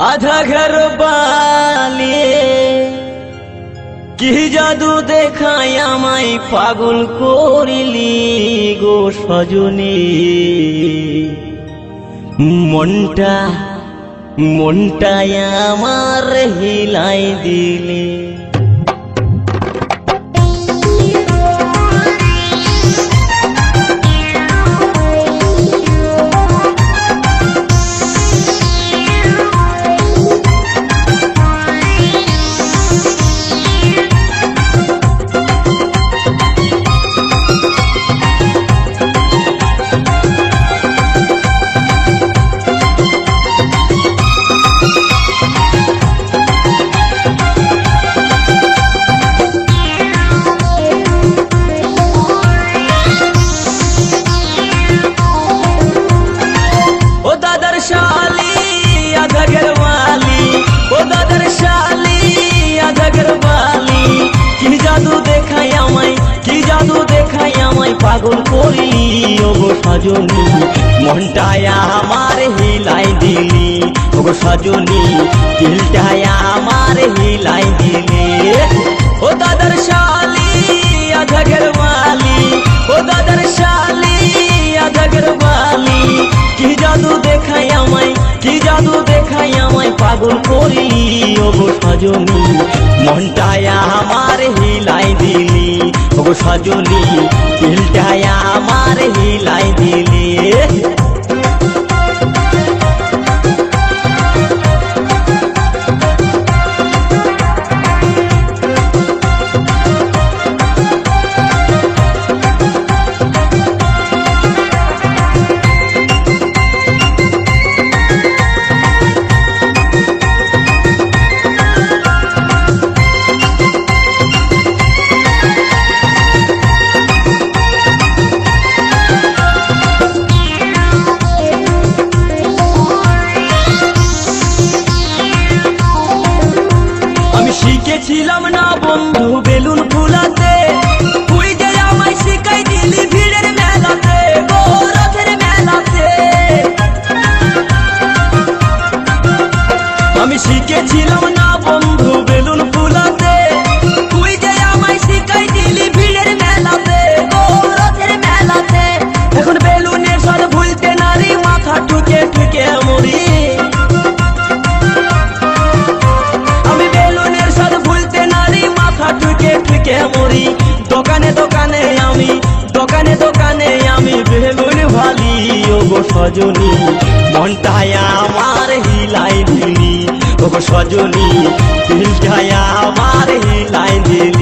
আধা ঘর বালে। কি জাদু দেখাই আমায় পাগল করিলি গো সজনী। মনটা, মনটায় আমার হিলাই দিলে। পাগল করলি ও গো সজনী। মনটায় আমার হিলাই দিলি ও গো সজনী। দিলটায় আমার হিলাই দিলি। ও দাদার শালি আধা গরবালি ও দাদার শালি আধা গরবালি কি জাদু দেখাই আমায়, কি জাদু দেখাই আমায় পাগল করি ও গো সজনী। মনটায় আমার হিলাই দিলি ও গো সজনী। ముందు బెలూన్ పూలతో সজনী মনটায় আমার হিলাই দিলি। ও সজনী দিলটায় আমার হিলাই দিলি।